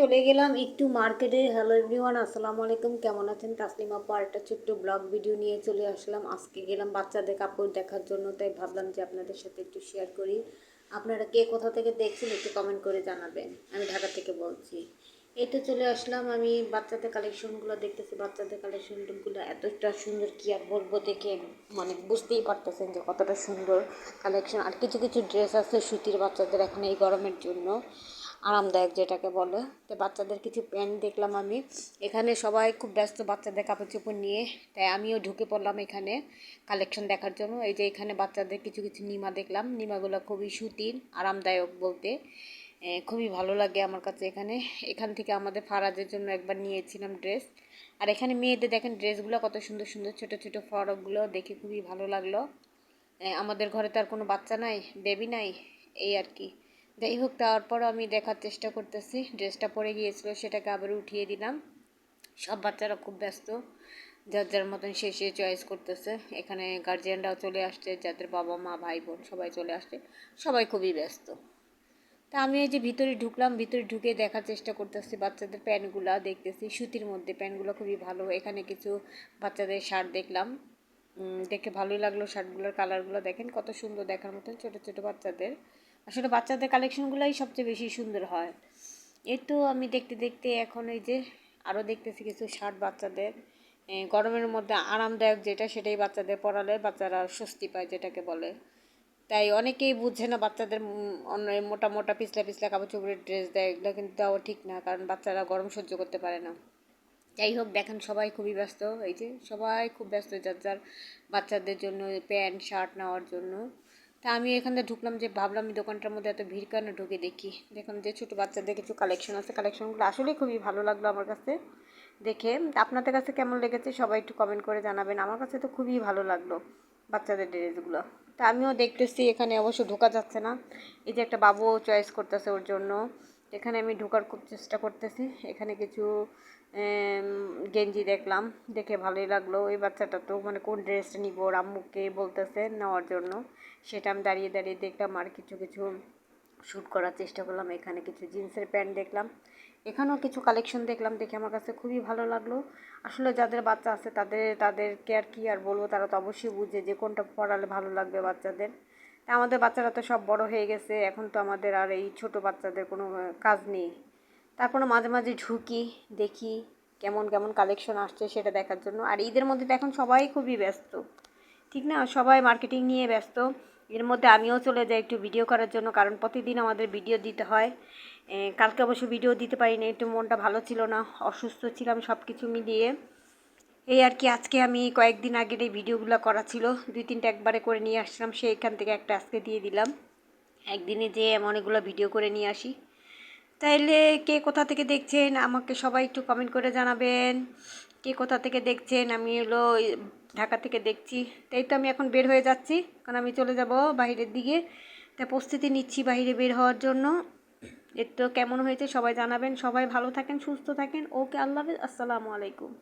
চলে গেলাম একটু মার্কেটে। হ্যালো এভরিওয়ান আসসালামু আলাইকুম। কেমন আছেন? তাসলিমা আপা একটা ছোট্ট ব্লগ ভিডিও নিয়ে চলে আসলাম। আজকে গেলাম বাচ্চাদের কাপড় দেখার জন্য, তাই ভাবলাম যে আপনাদের সাথে একটু শেয়ার করি। আপনারা কে কোথা থেকে দেখছেন একটু কমেন্ট করে জানাবেন। আমি ঢাকা থেকে বলছি। এই তো চলে আসলাম আমি বাচ্চাদের কালেকশনগুলো দেখতেছি। বাচ্চাদের কালেকশনগুলো এতটা সুন্দর কি আর বলব দেখে মানে বুঝতেই পারতেছেন যে কতটা সুন্দর কালেকশন আর কিছু কিছু ড্রেস আছে সুতির বাচ্চাদের এখন এই গরমের জন্য। আরামদায়ক যেটাকে বলে। তো বাচ্চাদের কিছু প্যান্ট দেখলাম আমি। এখানে সবাই খুব ব্যস্ত বাচ্চাদের কাপড় চোপড় নিয়ে। তাই আমিও ঢুকে পড়লাম এখানে কালেকশন দেখার জন্য। এই যে এখানে বাচ্চাদের কিছু কিছু নিমা দেখলাম। নিমাগুলো খুবই সুতির, আরামদায়ক বলতে। খুবই ভালো লাগে আমার কাছে এখানে। এখান থেকে আমাদের ফারাজের জন্য একবার নিয়েছিলাম ড্রেস আর এখানে মেয়েদের দেখেন ড্রেসগুলো কত সুন্দর সুন্দর ছোট ছোট ফরকগুলো দেখে খুবই ভালো লাগল। আমাদের ঘরে তো আর কোনো বাচ্চা নাই বেবি নাই, এই আর কি। যাই হোক তারপর আমি দেখার চেষ্টা করতেছি। ড্রেসটা পরে গিয়েছিল সেটাকে আবার উঠিয়ে দিলাম। সব বাচ্চারা খুব ব্যস্ত, যার যার মতন সে চয়েস করতেছে। এখানে গার্জিয়ানরাও চলে আসছে যাদের বাবা মা, ভাই বোন সবাই চলে আসছে। সবাই খুবই ব্যস্ত। তা আমি এই যে ভিতরে ঢুকলাম, ভিতরে ঢুকে দেখার চেষ্টা করতেছি। বাচ্চাদের প্যান্টগুলো দেখতেছি, সুতির মধ্যে প্যান্টগুলো খুবই ভালো। এখানে কিছু বাচ্চাদের শার্ট দেখলাম। দেখে ভালোই লাগল শার্টগুলোর কালারগুলো দেখেন কত সুন্দর দেখার মতন ছোটো ছোটো বাচ্চাদের। আসলে বাচ্চাদের কালেকশনগুলোই সবচেয়ে বেশি সুন্দর হয়। এই তো আমি দেখতে দেখতে এখন এই যে আরও দেখতেছি কিছু শার্ট বাচ্চাদের গরমের মধ্যে আরামদায়ক যেটা সেটাই বাচ্চাদের পরালে বাচ্চারা স্বস্তি পায় যেটাকে বলে। তাই অনেকেই বুঝে না বাচ্চাদের মোটা মোটা পিছলা পিছলা কাপড় চোপড়ের ড্রেস দেয়, এগুলো কিন্তু তাও ঠিক না, কারণ বাচ্চারা গরম সহ্য করতে পারে না। যাই হোক, দেখেন সবাই খুবই ব্যস্ত, এই যে সবাই খুব ব্যস্ত যার যার বাচ্চাদের জন্য প্যান্ট, শার্ট নেওয়ার জন্য। তা আমি এখানে ঢুকলাম যে ভাবলাম আমি দোকানটার মধ্যে এত ভিড় কেন ঢুকে দেখি। দেখলাম যে ছোটো বাচ্চাদের কিছু কালেকশন আছে। কালেকশনগুলো আসলেই খুবই ভালো লাগল আমার কাছে দেখে। আপনাদের কাছে কেমন লেগেছে সবাই একটু কমেন্ট করে জানাবেন। আমার কাছে তো খুবই ভালো লাগল বাচ্চাদের ড্রেসগুলো। তা আমিও দেখতেছি এখানে অবশ্য ঢোকা যাচ্ছে না। এই যে একটা বাবুও চয়েস করতেছে ওর জন্য। এখানে আমি ঢোকার খুব চেষ্টা করতেছি। এখানে কিছু গেঞ্জি দেখলাম। দেখে ভালোই লাগল। ওই বাচ্চাটা তো মানে কোন ড্রেসটা নিব? ওর আম্মুকে বলতেছে নেওয়ার জন্য। সেটা আমি দাঁড়িয়ে দাঁড়িয়ে দেখলাম আর কিছু কিছু শ্যুট করার চেষ্টা করলাম। এখানে কিছু জিন্সের প্যান্ট দেখলাম। এখানেও কিছু কালেকশন দেখলাম দেখে আমার কাছে খুবই ভালো লাগল। আসলে যাদের বাচ্চা আছে তাদের, তাদেরকে আর কি আর বলব? তারা তো অবশ্যই বুঝে যে কোনটা পড়ালে ভালো লাগবে বাচ্চাদের। আমাদের বাচ্চারা তো সব বড় হয়ে গেছে, এখন তো আমাদের আর এই ছোট বাচ্চাদের কোনো কাজ নেই। তারপরে মাঝে মাঝে ঢুকি, দেখি কেমন কেমন কালেকশন আসছে সেটা দেখার জন্য। আর ঈদের মধ্যে তো এখন সবাই খুবই ব্যস্ত। ঠিক না? সবাই মার্কেটিং নিয়ে ব্যস্ত। এর মধ্যে আমিও চলে যাই একটু ভিডিও করার জন্য, কারণ প্রতিদিন আমাদের ভিডিও দিতে হয়। কালকে অবশ্য ভিডিও দিতে পারিনি, একটু মনটা ভালো ছিল না, অসুস্থ ছিলাম সব কিছু মিলিয়ে। এই আর কি আজকে আমি কয়েকদিন আগের এই ভিডিওগুলো করা ছিল। দুই তিনটা একবারে করে নিয়ে আসছিলাম সেইখান থেকে একটা আজকে দিয়ে দিলাম। একদিনে যে অনেকগুলো ভিডিও করে নিয়ে আসি। তাইলে কে কোথা থেকে দেখছেন আমাকে সবাই একটু কমেন্ট করে জানাবেন। কে কোথা থেকে দেখছেন? আমি হলো ঢাকা থেকে দেখছি। তাই তো আমি এখন বের হয়ে যাচ্ছি। কারণ আমি চলে যাব বাইরের দিকে। তাই প্রস্তুতি নিচ্ছি বাইরে বের হওয়ার জন্য। এর তো কেমন হয়েছে সবাই জানাবেন। সবাই ভালো থাকেন, সুস্থ থাকেন। ওকে, আল্লাহ আসসালামু আলাইকুম।